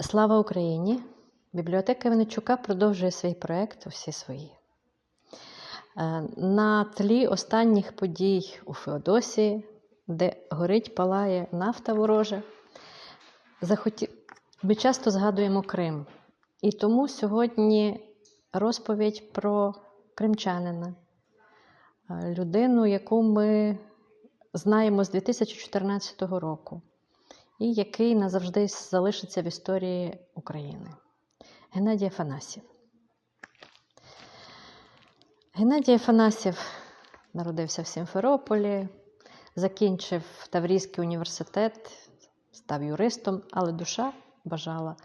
Слава Україні! Бібліотека Винничука продовжує свій проєкт усі свої. Е, На тлі останніх подій у Феодосії, де горить, палає нафта ворожа, захоті... ми часто згадуємо Крим. І тому сьогодні розповідь про кримчанина, е, людину, яку ми знаємо з 2014 року і який назавжди залишиться в історії України. Геннадій Афанасів. Геннадій Афанасів народився в Сімферополі, закінчив Таврійський університет, став юристом, але душа бажала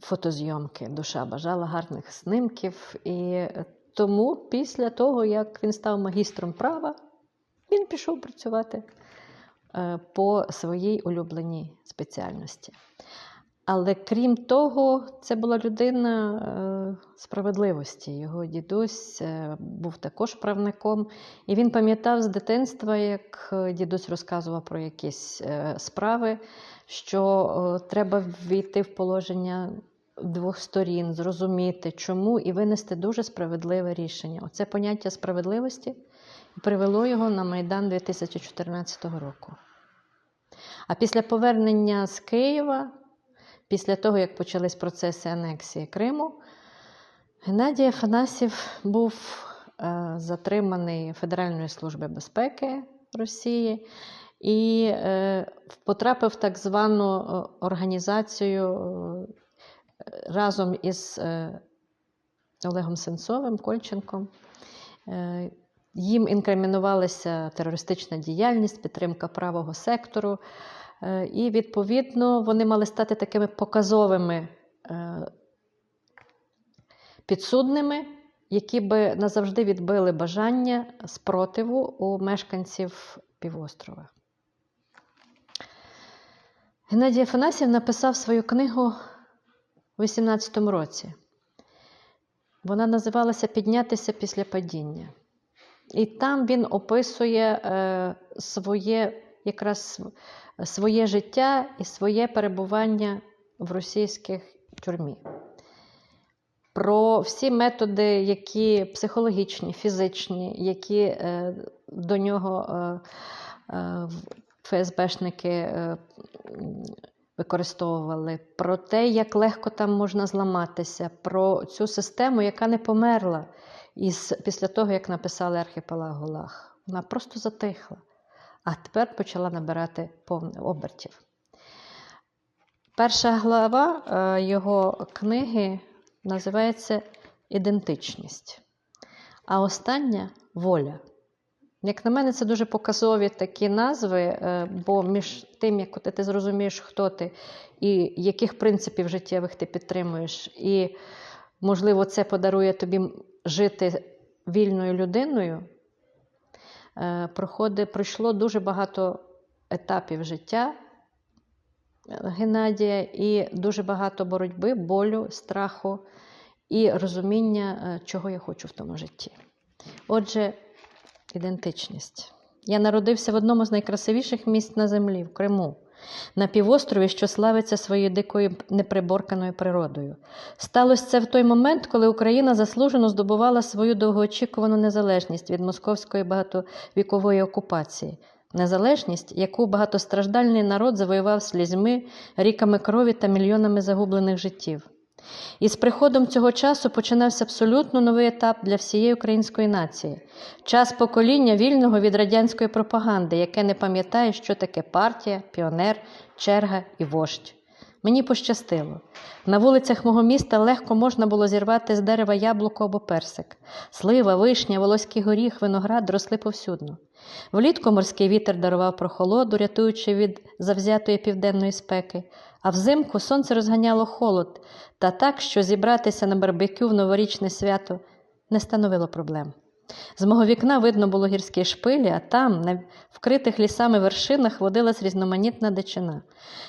фотозйомки, душа бажала гарних снимків. І тому після того, як він став магістром права, він пішов працювати по своїй улюбленій спеціальності. Але крім того, це була людина е, справедливості. Його дідусь е, був також правником, і він пам'ятав з дитинства, як е, дідусь розказував про якісь е, справи, що е, треба війти в положення двох сторін, зрозуміти, чому, і винести дуже справедливе рішення. Оце поняття справедливості привело його на Майдан 2014 року. А після повернення з Києва, після того, як почались процеси анексії Криму, Геннадій Афанасів був е, затриманий Федеральною службою безпеки Росії і е, потрапив в так звану е, організацію е, разом із е, Олегом Сенцовим, Кольченком. Е, їм інкримінувалася терористична діяльність, підтримка правого сектору. Е, І, відповідно, вони мали стати такими показовими е, підсудними, які би назавжди відбили бажання спротиву у мешканців півострова. Геннадій Афанасів написав свою книгу у 18-му році. Вона називалася Піднятися після падіння. І там він описує е, своє якраз своє життя і своє перебування в російських тюрмі. Про всі методи, які психологічні, фізичні, які е, до нього е, ФСБшники використовували, про те, як легко там можна зламатися, про цю систему, яка не померла із, після того, як написали архіпелаг Гулаг. Вона просто затихла, а тепер почала набирати повне обертів. Перша глава е, його книги називається Ідентичність, а остання воля. Як на мене, це дуже показові такі назви, е, бо між тим, як ти зрозумієш, хто ти і яких принципів життєвих ти підтримуєш, і, можливо, це подарує тобі жити вільною людиною, е, пройшло дуже багато етапів життя Геннадія і дуже багато боротьби, болю, страху і розуміння, е, чого я хочу в тому житті. Отже, ідентичність. Я народився в одному з найкрасивіших місць на землі, в Криму, на півострові, що славиться своєю дикою неприборканою природою. Сталося це в той момент, коли Україна заслужено здобувала свою довгоочікувану незалежність від московської багатовікової окупації. Незалежність, яку багатостраждальний народ завоював слізьми, ріками крові та мільйонами загублених життів. І з приходом цього часу починався абсолютно новий етап для всієї української нації час покоління вільного від радянської пропаганди, яке не пам'ятає, що таке партія, піонер, черга і вождь. Мені пощастило. На вулицях мого міста легко можна було зірвати з дерева яблуко або персик. Слива, вишня, волоський горіх, виноград росли повсюдно. Влітку морський вітер дарував прохолоду, рятуючи від завзятої південної спеки, а взимку сонце розганяло холод та так, що зібратися на барбекю в новорічне свято не становило проблем. З мого вікна видно було гірські шпилі, а там, на вкритих лісами вершинах, водилась різноманітна дичина.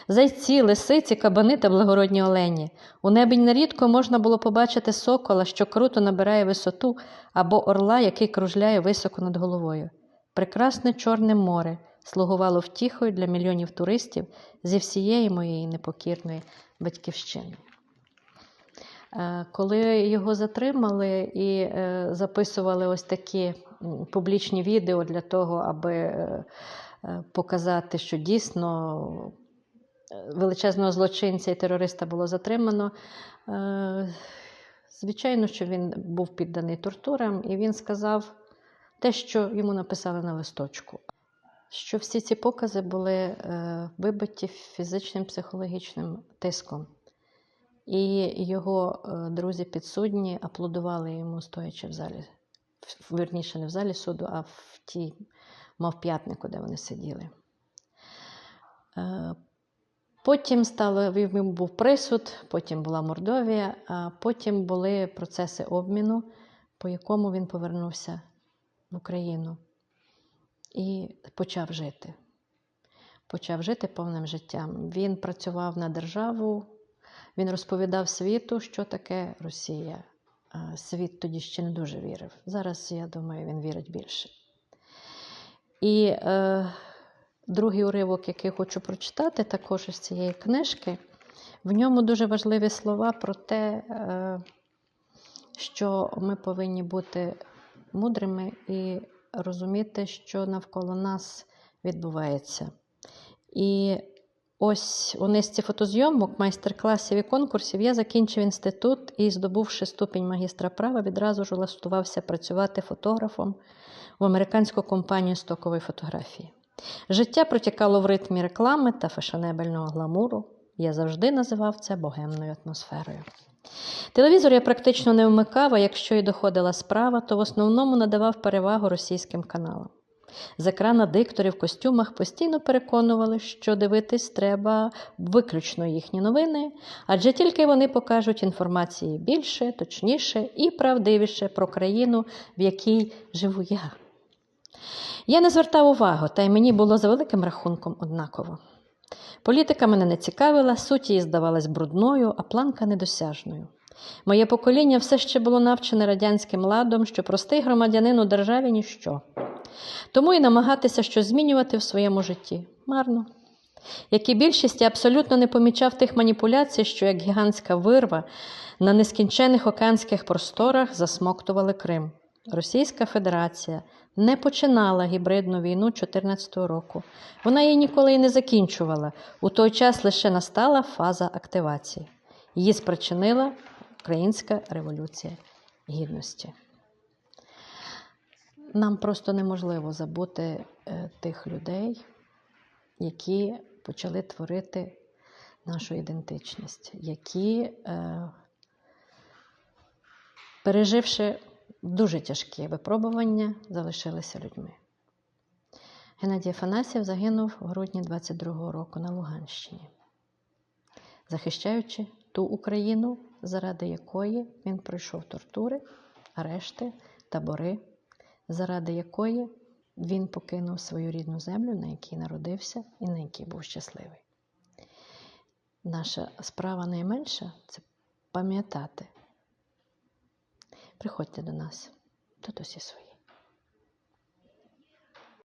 Зайці, лисиці, кабани та благородні олені. У небі нерідко можна було побачити сокола, що круто набирає висоту, або орла, який кружляє високо над головою. Прекрасне Чорне море, слугувало втіхою для мільйонів туристів зі всієї моєї непокірної батьківщини. Е, Коли його затримали і е, записували ось такі публічні відео для того, аби е, показати, що дійсно величезного злочинця і терориста було затримано, звичайно, що він був підданий тортурам, і він сказав те, що йому написали на листочку. Що всі ці покази були е, вибиті фізичним психологічним тиском. І його е, друзі підсудні аплодували йому, стоячи в залі, верніше, не в залі суду, а в тій мавп'ятнику, де вони сиділи. Е, Потім стало, був присуд, потім була Мордовія, а потім були процеси обміну, по якому він повернувся в Україну і почав жити. Почав жити повним життям. Він працював на державу, він розповідав світу, що таке Росія. Світ тоді ще не дуже вірив. Зараз, я думаю, він вірить більше. І е, другий уривок, який хочу прочитати, також із цієї книжки, в ньому дуже важливі слова про те, е, що ми повинні бути мудрими і розуміти, що навколо нас відбувається. І ось у низці фотозйомок, майстер-класів і конкурсів я закінчив інститут і, здобувши ступінь магістра права, відразу ж влаштувався працювати фотографом в американську компанію стокової фотографії. Життя протікало в ритмі реклами та фешенебельного гламуру. Я завжди називав це богемною атмосферою. Телевізор я практично не вмикав, а якщо і доходила справа, то в основному надавав перевагу російським каналам. З екрана диктори в костюмах постійно переконували, що дивитись треба виключно їхні новини, адже тільки вони покажуть інформації більше, точніше і правдивіше про країну, в якій живу я. Я не звертав увагу, та й мені було за великим рахунком однаково. Політика мене не цікавила, суть її здавалась брудною, а планка недосяжною. Моє покоління все ще було навчене радянським ладом, що простий громадянин у державі ніщо. Тому і намагатися щось змінювати в своєму житті марно. Як і більшість, я абсолютно не помічав тих маніпуляцій, що як гігантська вирва на нескінчених океанських просторах засмоктували Крим. Російська Федерація не починала гібридну війну 2014 року. Вона її ніколи і не закінчувала. У той час лише настала фаза активації. Її спричинила Українська революція гідності. Нам просто неможливо забути е, тих людей, які почали творити нашу ідентичність, які, е, переживши дуже тяжкі випробування, залишилися людьми. Геннадій Афанасьєв загинув в грудні 22-го року на Луганщині, захищаючи ту Україну, заради якої він пройшов тортури, арешти, табори, заради якої він покинув свою рідну землю, на якій народився і на якій був щасливий. Наша справа найменша це пам'ятати. Приходьте до нас, тут усі свої.